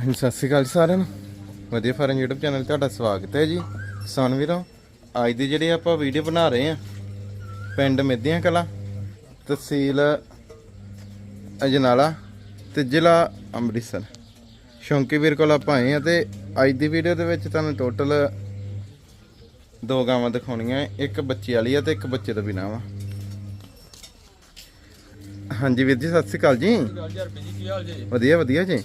ਹਾਂਜੀ ਸਤਿ ਸ਼੍ਰੀ ਅਕਾਲ ਜੀ ਸਾਰਿਆਂ ਨੂੰ। ਵਧੀਆ ਫਾਰਮ YouTube ਚੈਨਲ ਤੇ ਤੁਹਾਡਾ ਸਵਾਗਤ ਹੈ ਜੀ। ਕਿਸਾਨ ਵੀਰੋ ਅੱਜ ਦੀ ਜਿਹੜੀ ਆਪਾਂ ਵੀਡੀਓ ਬਣਾ ਰਹੇ ਆ ਪਿੰਡ ਮਿੱਧੀਆਂ ਕਲਾ ਤਹਿਸੀਲ ਅਜਨਾਲਾ ਤੇ ਜ਼ਿਲ੍ਹਾ ਅੰਮ੍ਰਿਤਸਰ। ਸ਼ੌਂਕੀ ਵੀਰ ਕੋਲ ਆਪਾਂ ਆਏ ਆ ਤੇ ਅੱਜ ਦੀ ਵੀਡੀਓ ਦੇ ਵਿੱਚ ਤੁਹਾਨੂੰ ਟੋਟਲ ਦੋ ਗਾਵਾਂ ਦਿਖਾਉਣੀਆਂ ਇੱਕ ਬੱਚੀ ਵਾਲੀ ਆ ਤੇ ਇੱਕ ਬੱਚੇ ਤੋਂ ਬਿਨਾਂ ਵਾ ਹਾਂਜੀ ਵੀਰ ਜੀ ਸਤਿ ਸ਼੍ਰੀ ਅਕਾਲ ਜੀ। ਵਧੀਆ ਵਧੀਆ ਜੀ।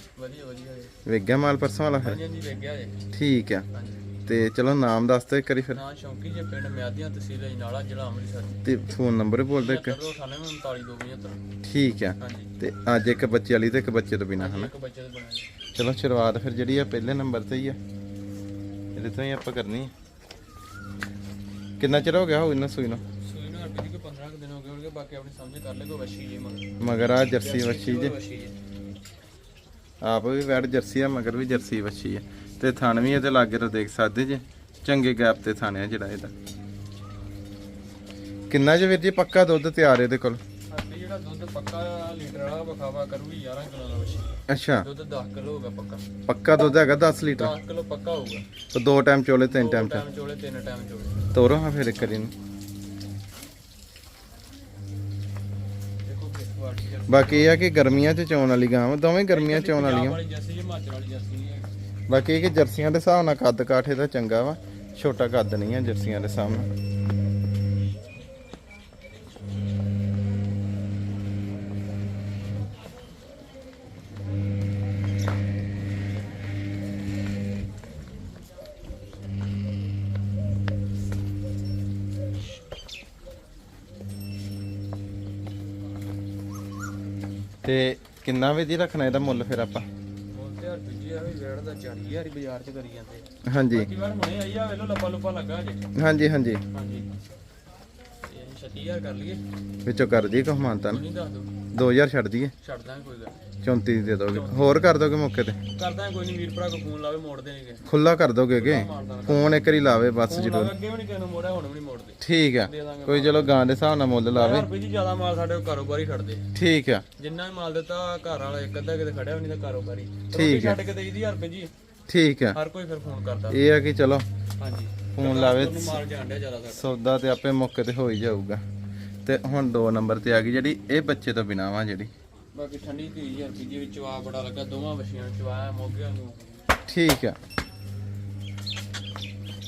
ਵੇਖ ਗਿਆ ਮਾਲ ਪਰਸੋਂ ਵਾਲਾ ਫਿਰ? ਹਾਂਜੀ ਹਾਂਜੀ ਵੇਖ ਗਿਆ ਜੀ। ਠੀਕ ਆ। ਹਾਂਜੀ। ਤੇ ਚਲੋ ਨਾਮ ਦੱਸ ਦਿਓ ਇੱਕ ਵਾਰੀ ਫਿਰ। ਨਾਂ ਸ਼ੌਂਕੀ ਜੇ ਪਿੰਡ ਮਿਆਦੀਆਂ ਤਹਿਸੀਲ ਅਜਨਾਲਾ ਜ਼ਿਲ੍ਹਾ ਅੰਮ੍ਰਿਤਸਰ। ਤੇ ਫੋਨ ਨੰਬਰ ਬੋਲ ਦਿਓ ਇੱਕ। 983925 ਠੀਕ ਆ। ਹਾਂਜੀ। ਤੇ ਅੱਜ ਇੱਕ ਬੱਚੇ ਵਾਲੀ ਤੇ ਇੱਕ ਬੱਚੇ ਤੋਂ ਬਿਨਾ ਹਨਾ? ਇੱਕ ਬੱਚੇ ਦੇ ਬਣਾਏ ਚਲੋ ਸ਼ੁਰੂਆਤ ਫਿਰ ਜਿਹੜੀ ਆ ਪਹਿਲੇ ਨੰਬਰ ਤੇ ਹੀ ਆ। ਇਹਦੇ ਤੋਂ ਹੀ ਆਪਾਂ ਕਰਨੀ ਆ। ਕਿੰਨਾ ਚਿਰ ਹੋ ਗਿਆ ਹੋ ਇਹਨਾਂ ਸੂਈ ਨੂੰ? ਸੂਈ ਨੂੰ ਜੀ ਕੋ 15 ਕੁ ਦਿਨ ਹੋ ਗਏ ਹੋਣਗੇ ਬਾਕੀ ਆਪਣੀ ਸਮਝ ਕਰ ਲੈ ਕੋ ਵਸ਼ੀ ਜੇ ਮਗਰ। ਮਗਰ ਆ ਜਰਸੀ ਵੱਛੀ ਜੇ। ਵਸ਼ੀ ਜੇ। ਆਪ ਵੀ ਵੈੜ ਜਰਸੀ ਆ ਮਗਰ ਵੀ ਜਰਸੀ ਵੱਛੀ ਆ। ਤੇ ਥਣ ਵੀ ਇਹਦੇ ਲਾਗੇ ਤੋਂ ਦੇਖ ਸਕਦੇ ਜੇ। ਚੰਗੇ ਗੈਪ ਤੇ ਥਣ ਆ ਜਿਹੜਾ ਇਹਦਾ। ਕਿੰਨਾ ਜੇ ਵੀਰ ਜੀ ਪੱਕਾ ਦੁੱਧ ਤਿਆਰ ਇਹਦੇ ਕੋਲ? ਜਿਹੜਾ ਦੁੱਧ ਪੱਕਾ ਲੀਟਰ ਵਾਲਾ ਵਿਖਾਵਾ ਕਰੂਗੀ 11 ਕਿਲੋ ਦਾ ਵਸ਼ੀ ਅੱਛਾ। ਦੁੱਧ 10 ਕਿਲੋ ਹੋਗਾ ਪੱਕਾ। ਪੱਕਾ ਦੁੱਧ ਹੈਗਾ 10 ਲੀਟਰ? 10 ਕਿਲੋ ਪੱਕਾ ਹੋਊਗਾ। ਤੇ ਦੋ ਟਾਈਮ ਚੋਲੇ ਤਿੰਨ ਟਾਈਮ ਚੋਲੇ। ਤਿੰਨ ਟਾਈਮ ਚੋਲੇ। ਤੋਰੋ ਹਾਂ ਫਿਰ ਨੂੰ ਦੇਖੋ ਕਿਸ ਵਾਰ ਦੀ ਜਰਸੀ ਬਾਕੀ ਇਹ ਆ ਕਿ ਗਰਮੀਆਂ 'ਚ ਚੋਣ ਵਾਲੀ ਗਾਂ ਵਾ ਦੋਵੇਂ ਗਰਮੀਆਂ 'ਚ ਚੋਣ ਵਾਲੀਆਂ। ਵਾਲੀ ਜਰਸੀ ਹਿਮਾਚਲ ਵਾਲੀ ਜਰਸੀ ਨਹੀਂ ਹੈ। ਬਾਕੀ ਇਹ ਕਿ ਜਰਸੀਆਂ ਦੇ ਹਿਸਾਬ ਨਾਲ ਕੱਦ ਕਾਠੇ ਦਾ ਚੰਗਾ ਵਾ ਛੋਟਾ ਕੱਦ ਨਹੀਂ ਆ ਜਰਸੀਆਂ ਦੇ ਸਾਹਮਣੇ ਤੇ ਕਿੰਨਾ ਵੀ ਦੀ ਰੱਖਣਾ ਇਹਦਾ ਮੁੱਲ ਫਿਰ ਆਪਾਂ? ਬੋਲਦੇ ਯਾਰ ਬੀਜੀ ਆ ਵੀ ਵੇੜ ਦਾ 40000 ਹੀ ਬਾਜ਼ਾਰ 'ਚ ਕਰੀ ਜਾਂਦੇ। ਹਾਂਜੀ। ਬਾਕੀ ਵਾਰ ਹੁਣੇ ਆਈ ਆ ਵੇਲੋ ਲੱਪਾ ਲੁੱਪਾ ਲੱਗਾ ਜੇ ਹਾਂਜੀ। 36000 ਕਰ ਲਈਏ। ਵਿੱਚੋਂ ਕਰ ਦਈਏ ਕੋ ਮਾਨਤਾ ਤੂੰ ਨਹੀਂ ਦੱਸ ਦੋ 2000 ਛੱਡ ਦਈਏ। ਛੱਡ ਦਾਂਗੇ ਕੋਈ ਗੱਲ ਨੀ। 34 ਦੀ ਦੋਗੇ। ਹੋਰ ਕਰ ਦੋਗੇ ਮੌਕੇ ਤੇ? ਕਰ ਦਾਂਗੇ ਕੋਈ ਨਹੀਂ। ਵੀਰ ਭਰਾ ਕੋ ਫੋਨ ਲਾਵੇ ਮੋੜ ਦੇਣਗੇ। ਖੁੱਲਾ ਕਰ ਦੋਗੇ ਕਿ ਫੋਨ ਇੱਕ ਵਾਰੀ ਲਾਵੇ ਬਸ ਫੋਨ ਜ਼ਰੂਰ। ਲਾਵੇ ਅੱਗੇ ਵੀ ਨਹੀਂ ਕਿਸੇ ਨੂੰ ਮੋੜਿਆ ਹੁਣ ਵੀ ਨਹੀਂ ਮੋੜਦੇ। ਠੀਕ ਆ। ਕੋਈ ਚਲੋ ਗਾਂ ਦੇ ਹਿਸਾਬ ਨਾਲ ਮੁੱਲ ਲਾਵੇ। ਯਾਰ ਬੀਜੀ ਜ਼ਿਆਦਾ ਮਾਲ ਸਾਡੇ ਕੋਲ ਕਾਰੋਬਾਰੀ ਖੜਦੇ। ਠੀਕ ਆ। ਜਿੰਨਾ ਵੀ ਮਾਲ ਦਿੱਤਾ ਘਰ ਵਾਲਾ ਇੱਕ ਅੱਧਾ ਕਿਤੇ ਖੜਿਆ ਵੀ ਨਹੀਂ ਤਾਂ ਕਾਰੋਬਾਰੀ। ਠੀਕ ਹੈ ਛੱਡ ਕੇ ਦੇਈਦੀ ਹਜ਼ਾਰ ਰੁਪਏ ਜੀ। ਠੀਕ ਆ। ਹਰ ਕੋਈ ਫਿਰ ਫੋਨ ਕਰਦਾ। ਇਹ ਆ ਕਿ ਚਲੋ ਹਾਂਜੀ। ਫੋਨ ਲਾਵੇ ਉਹਨੂੰ ਮਾਲ ਜਾਣਿਆ ਜ਼ਿਆਦਾ ਸਾਡਾ ਸੌਦਾ ਤੇ ਆਪੇ ਮੌਕੇ ਤੇ ਹੋ ਹੀ ਜਾਊਗਾ। ਤੇ ਹੁਣ ਦੋ ਨੰਬਰ ਤੇ ਆ ਗਈ ਜਿਹੜੀ ਇਹ ਬੱਚੇ ਤੋਂ ਬਿਨਾਂ ਵਾ ਜਿਹੜੀ। ਬਾਕੀ ਠੰਡੀ ਧੀ ਯਾਰ ਬੀਜੀ ਵਿੱਚ ਚਵਾ ਬੜਾ ਲੱਗਾ ਦੋਵਾਂ ਵਛੀਆਂ ਚਵਾਇਆ ਮੋਗਿਆਂ ਨੂੰ। ਠੀਕ ਆ।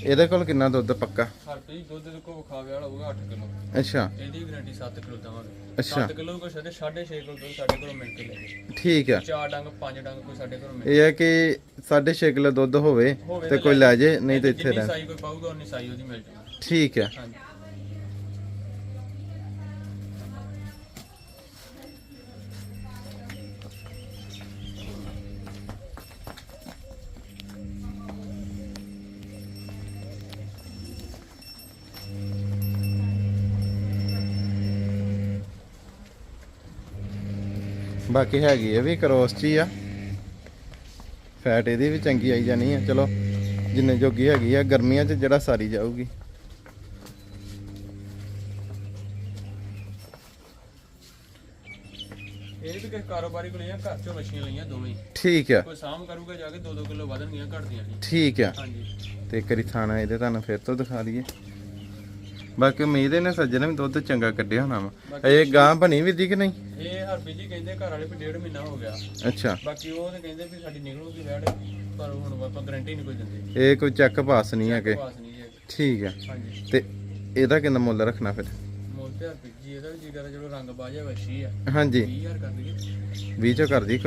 ਇਹਦੇ ਕੋਲ ਕਿੰਨਾ ਦੁੱਧ ਪੱਕਾ? ਹਰ ਪੀ ਦੁੱਧ ਦੇ ਕੋ ਖਾਵੇ ਵਾਲਾ ਹੋਊਗਾ 8 ਕਿਲੋ। ਅੱਛਾ। ਇਹਦੀ ਗਾਰੰਟੀ 7 ਕਿਲੋ ਦਵਾਂਗੇ। ਅੱਛਾ। 7 ਕਿਲੋ ਕੋਈ ਸਾਡੇ 6.5 ਕਿਲੋ ਦੁੱਧ ਸਾਡੇ ਕੋਲੋਂ ਮਿਲ ਕੇ ਲੈ ਜੇ ਠੀਕ ਆ। ਚਾਰ ਡੰਗ ਪੰਜ ਡੰਗ ਕੋਈ ਸਾਡੇ ਕੋਲੋਂ ਮਿਲ ਇਹ ਹੈ ਕਿ 6.5 ਕਿਲੋ ਦੁੱਧ ਹੋਵੇ ਤੇ ਕੋਈ ਲੈ ਜੇ ਨਹੀਂ ਤੇ ਇੱਥੇ ਰਹਿ ਸਾਈ ਕੋਈ ਪਾਊਗਾ ਉਨੀ ਸਾਈ ਉਹਦੀ ਮਿਲ ਜੂਗੀ ਠੀਕ ਆ। ਹਾਂਜੀ। ਬਾਕੀ ਹੈਗੀ ਇਹ ਵੀ ਕਰੋਸ ਚ ਹੀ ਆ। ਫੈਟ ਇਹਦੀ ਵੀ ਚੰਗੀ ਆਈ ਜਾਣੀ ਆ। ਚਲੋ ਜਿੰਨੇ ਜੋਗੀ ਹੈਗੀ ਆ ਗਰਮੀਆਂ 'ਚ ਜਿਹੜਾ ਸਾਰੀ ਜਾਊਗੀ। ਇਹ ਵੀ ਕਿਸੇ ਕਾਰੋਬਾਰੀ ਕੋਲ ਲਈਆਂ ਘਰ ਚੋਂ ਮੱਛੀਆਂ ਲਈਆਂ ਦੋਵੇਂ। ਠੀਕ ਆ। ਕੋਈ ਸਾਮ ਕਰੂਗਾ ਜਾ ਕੇ 2-2 ਕਿਲੋ ਵਧਣਗੀਆਂ ਘਟਦੀਆਂ ਨਹੀਂ ਠੀਕ ਆ। ਹਾਂਜੀ। ਤੇ ਕਰੀ ਥਾਣਾ ਇਹਦੇ ਤੁਹਾਨੂੰ ਫਿਰ ਤੋਂ ਦਿਖਾ ਦਈਏ। ਬਾਕੀ ਉਮੀਦ ਹੈ ਨੇ ਸੱਜਣ ਵੀ ਦੁੱਧ ਚੰਗਾ ਕੱਢਿਆ ਹੋਣਾ ਵਾ। ਇਹ ਗਾਂ ਬਣੀ ਵੀ ਦੀ ਕਿ ਨਹੀਂ? ਇਹ ਹਰਪੀ ਜੀ ਕਹਿੰਦੇ ਘਰ ਵਾਲੇ ਵੀ ਡੇਢ ਮਹੀਨਾ ਹੋ ਗਿਆ। ਅੱਛਾ। ਬਾਕੀ ਉਹ ਤੇ ਕਹਿੰਦੇ ਵੀ ਸਾਡੀ ਨਿਕਲੂਗੀ ਵੈੜ ਪਰ ਹੁਣ ਆਪਾਂ ਗਾਰੰਟੀ ਨਹੀਂ ਕੋਈ ਦਿੰਦੇ। ਇਹ ਕੋਈ ਚੈੱਕ ਪਾਸ ਨਹੀਂ ਹੈਗੇ। ਠੀਕ ਹਾਂਜੀ। ਤੇ ਇਹਦਾ ਕਿੰਨਾ ਮੁੱਲ ਰੱਖਣਾ ਫਿਰ? ਮੋਲ ਤੇ ਹਰਪੀ ਜੀ ਇਹਦਾ ਵੀ ਜੀ ਕਰਾ ਚਲੋ ਰੰਗ ਬਾਜਾ ਵਸ਼ੀ ਆ ਹਾਂਜੀ। 20000 ਕਰ ਦਈਏ। 20 ਚੋਂ ਕਰ ਦਈਏ।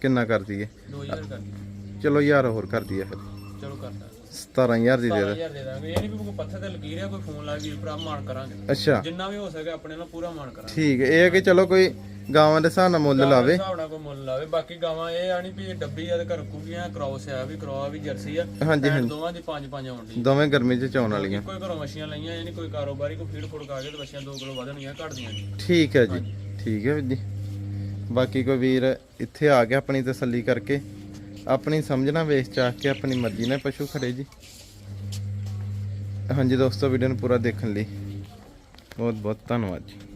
ਕਿੰਨਾ ਕਰ ਦਈਏ? 2000 ਕਰ ਦਈਏ। ਚਲੋ ਯਾਰ ਹੋਰ ਕਰ ਦਈਏ ਫਿਰ। ਚਲੋ ਕਰਦਾ 17000 ਦੀ ਦੇ ਦੇ। 17000 ਦੇ ਦਾਂਗੇ। ਇਹ ਨਹੀਂ ਵੀ ਕੋਈ ਪੱਥਰ ਤੇ ਲਗੀ ਰਿਹਾ ਕੋਈ ਫੋਨ ਲਾ ਵੀਰ ਭਰਾ ਮਾਨ ਕਰਾਂਗੇ। ਅੱਛਾ। ਜਿੰਨਾ ਵੀ ਹੋ ਸਕੇ ਆਪਣੇ ਨਾਲ ਪੂਰਾ ਮਾਨ ਕਰਾਂਗੇ। ਠੀਕ ਹੈ ਇਹ ਹੈ ਕਿ ਚਲੋ ਕੋਈ ਗਾਵਾਂ ਦੇ ਹਿਸਾਬ ਨਾਲ ਮੁੱਲ ਲਾਵੇ। ਹਿਸਾਬ ਨਾਲ ਕੋਈ ਮੁੱਲ ਲਾਵੇ। ਬਾਕੀ ਗਾਵਾਂ ਇਹ ਆਣੀ ਵੀ ਡੱਬੀ ਆ ਤੇ ਘਰ ਕੁਗੀਆਂ ਕ੍ਰੋਸ ਆ ਵੀ ਕਰਵਾ ਵੀ ਜਰਸੀ ਆ। ਹਾਂਜੀ ਹਾਂਜੀ। ਦੋਵਾਂ ਦੀ ਪੰਜ ਪੰਜ ਆਉਂਦੀ ਦੋਵੇਂ ਗਰਮੀ 'ਚ ਚੌਣ ਵਾਲੀਆਂ। ਕੋਈ ਘਰੋਂ ਮੱਛੀਆਂ ਲਈਆਂ ਨਹੀਂ ਕੋਈ ਕਾਰੋਬਾਰੀ ਕੋਈ ਫੀਡ ਫੁੜ ਕੇ ਤੇ ਮੱਛੀਆਂ 2 ਕਿਲੋ ਵਧਣਗੀਆਂ ਘਟਦੀਆਂ ਨਹੀਂ। ਠੀਕ ਹੈ ਜੀ ਠੀਕ ਹੈ ਵੀਰ ਜੀ। ਬਾਕੀ ਕੋਈ ਵੀਰ ਇੱਥੇ ਆ ਕੇ ਆਪਣੀ ਤਸੱਲੀ ਕਰਕੇ। ਆਪਣੀ ਸਮਝਣਾ ਵੇਚ ਚਾਹ ਕੇ ਆਪਣੀ ਮਰਜ਼ੀ ਨਾਲ ਪਸ਼ੂ ਖੜੇ ਜੀ। ਹਾਂਜੀ ਦੋਸਤੋ ਵੀਡੀਓ ਨੂੰ ਪੂਰਾ ਦੇਖਣ ਲਈ ਬਹੁਤ ਬਹੁਤ ਧੰਨਵਾਦ ਜੀ।